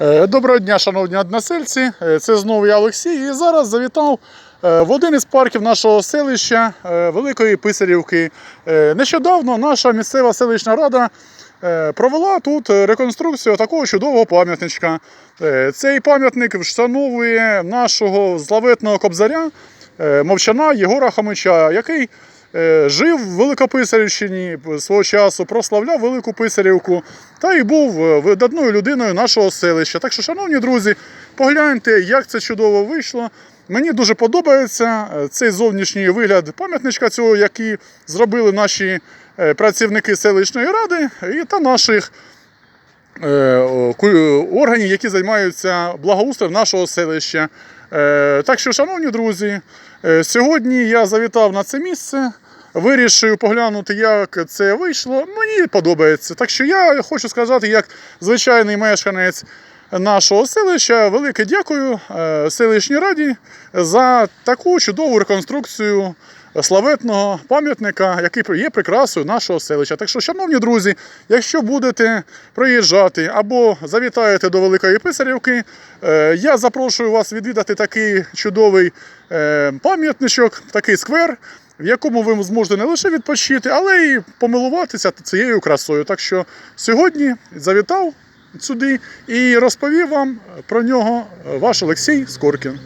Е, Доброго дня, шановні односельці. Е, Це знову я Олексій. І зараз завітав е, в один із парків нашого селища Великої Писарівки. Нещодавно наша місцева селищна рада провела тут реконструкцію такого чудового пам'ятничка. Цей пам'ятник вшановує нашого славетного кобзаря мовчана Єгора Хамича, який жив в Великописарівщині свого часу, прославляв Велику Писарівку та й був е, видатною людиною нашого селища. Так що, шановні друзі, погляньте, як це чудово вийшло. Мені дуже подобається е, цей зовнішній вигляд пам'ятничка цього, який зробили наші е, працівники селищної ради і та наших е, органів, які займаються благоустроєм нашого селища. Е, Так що, шановні друзі, е, сьогодні я завітав на це місце. Вирішив поглянути, як це вийшло. Мені подобається. Так що я хочу сказати, як звичайний мешканець нашого селища, велике дякую е, селищній раді за таку чудову реконструкцію славетного пам'ятника, який є прикрасою нашого селища. Так що, шановні друзі, якщо будете приїжджати або завітаєте до Великої Писарівки, е, я запрошую вас відвідати такий чудовий е, пам'ятничок, такий сквер. В якому ви зможете не лише відпочити, але й помилуватися цією красою. Так що сьогодні завітав сюди і розповів вам про нього ваш Олексій Скоркін.